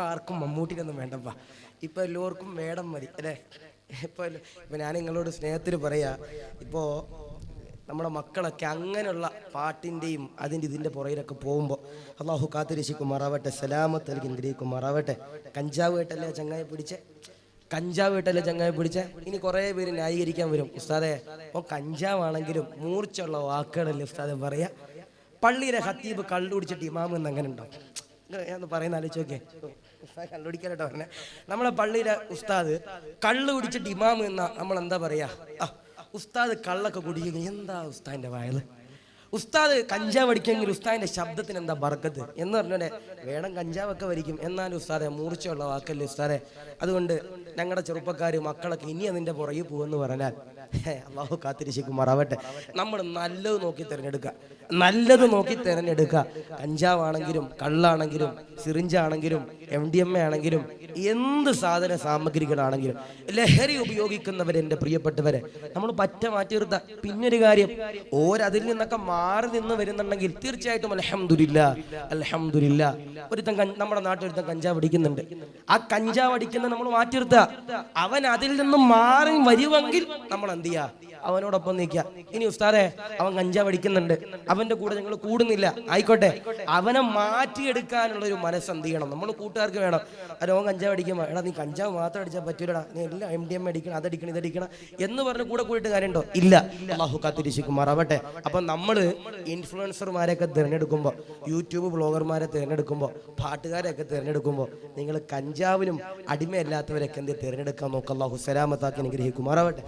ആർക്കും മമ്മൂട്ടിനൊന്നും വേണ്ടപ്പ. ഇപ്പൊ എല്ലാവർക്കും വേടം മതി അല്ലേ? ഇപ്പൊ ഇപ്പൊ ഞാൻ നിങ്ങളോട് സ്നേഹത്തിന് പറയാ ഇപ്പോ നമ്മുടെ മക്കളൊക്കെ അങ്ങനെയുള്ള പാട്ടിന്റെയും അതിന്റെ ഇതിന്റെ പുറകിലൊക്കെ പോകുമ്പോൾ അള്ളാഹു കാത്തിരിശിക്കുമാറാവട്ടെ സലാമത്ത് നൽകി അനുഗ്രഹിക്കുമാറാവട്ടെ. കഞ്ചാവ് കേട്ടല്ലേ ചങ്ങായി പിടിച്ചേ? കഞ്ചാവ് കേട്ടല്ലേ ചങ്ങായി പിടിച്ചേ? ഇനി കുറേ പേര് ന്യായീകരിക്കാൻ വരും ഉസ്താദെ. ഓ കഞ്ചാവാണെങ്കിലും മൂർച്ചുള്ള വാക്കുകളല്ലേ ഉസ്താദെ പറയാ. പള്ളിയിലെ ഹത്തീബ് കള്ളു കുടിച്ചിട്ട് ഇമാം എന്ന് അങ്ങനെ ഉണ്ടോ ഞാൻ പറയുന്ന ആലോചിച്ച് നോക്കേ കള്ളുടിക്കാനായിട്ട് പറഞ്ഞേ. നമ്മളെ പള്ളിയിലെ ഉസ്താദ് കള്ള് കുടിച്ചിട്ട് ഇമാം എന്ന നമ്മൾ എന്താ പറയാ ഉസ്താദ് കള്ളൊക്കെ കുടിക്കുന്നു. എന്താ ഉസ്താദിന്റെ വായത് ഉസ്താദ് കഞ്ചാവ് അടിക്കുമെങ്കിൽ ഉസ്താദിന്റെ ശബ്ദത്തിന് എന്താ ബർക്കത്ത്? എന്ന് പറഞ്ഞോടെ വേണം കഞ്ചാവൊക്കെ വരിക്കും എന്നാലും ഉസ്താദെ മൂർച്ചയുള്ള വാക്കല്ലേ ഉസ്താദെ. അതുകൊണ്ട് ഞങ്ങളുടെ ചെറുപ്പക്കാർ മക്കളൊക്കെ ഇനി അതിന്റെ പുറകെ പോകുമെന്ന് പറഞ്ഞാൽ അള്ളാഹു കാത്തിരിശിക്കുമാറാവട്ടെ നമ്മൾ നല്ലത് നോക്കി തിരഞ്ഞെടുക്കുക നല്ലത് നോക്കി തിരഞ്ഞെടുക്കുക കഞ്ചാവാണെങ്കിലും കള്ളാണെങ്കിലും സിറിഞ്ചാണെങ്കിലും എം ഡി എം എ ആണെങ്കിലും എന്ത് സാധന സാമഗ്രികളാണെങ്കിലും ലഹരി ഉപയോഗിക്കുന്നവരെ എന്റെ പ്രിയപ്പെട്ടവരെ നമ്മൾ പറ്റ മാറ്റി നിർത്ത. പിന്നൊരു കാര്യം ഓരതിൽ നിന്നൊക്കെ മാറി നിന്ന് വരുന്നുണ്ടെങ്കിൽ തീർച്ചയായിട്ടും അലഹമുല്ല അലഹമുല്ല ഒരുത്തൻ നമ്മുടെ നാട്ടിൽ ഒരുത്തൻ കഞ്ചാവ് അടിക്കുന്നുണ്ട്. ആ കഞ്ചാവ് അടിക്കുന്ന നമ്മൾ മാറ്റി നിർത്തുക അവൻ അതിൽ നിന്നും മാറി വരുമെങ്കിൽ നമ്മൾ എന്ത് ചെയ്യുക? അവനോടൊപ്പം നിൽക്കുക. ഇനി ഉസ്താദെ അവൻ കഞ്ചാവ് അടിക്കുന്നുണ്ട്. അവന്റെ കൂടെ ഞങ്ങൾ കൂടുന്നില്ല. ആയിക്കോട്ടെ. അവനെ മാറ്റിയെടുക്കാനുള്ള ഒരു മനസ്സെന്ത് ചെയ്യണം? നമ്മൾ കൂട്ടുകാർക്ക് വേണം. അല്ലോ അവൻ കഞ്ചാവ് അടിക്കുമ്പോൾ എടാ നീ കഞ്ചാവ് മാത്രം അടിച്ചാൽ പറ്റൂലടാ. നീ എല്ലാം എം ഡി എം അടിക്കണം അതടിക്കണം ഇതടിക്കണം എന്ന് പറഞ്ഞ് കൂടെ കൂടിയിട്ട് കാര്യമുണ്ടോ? ഇല്ല. അള്ളാഹു കാത്തിരിശിക്കുമാറാവട്ടെ അപ്പൊ നമ്മൾ ഇൻഫ്ലുവൻസർമാരെയൊക്കെ തിരഞ്ഞെടുക്കുമ്പോൾ യൂട്യൂബ് ബ്ലോഗർമാരെ തിരഞ്ഞെടുക്കുമ്പോൾ പാട്ടുകാരെയൊക്കെ തിരഞ്ഞെടുക്കുമ്പോൾ നിങ്ങൾ കഞ്ചാവിനും അടിമയല്ലാത്തവരൊക്കെ എന്ത് തിരഞ്ഞെടുക്കാൻ നോക്കാം. അള്ളാഹു സലാമത്താക്കി അനുഗ്രഹിക്കുമാറാവട്ടെ.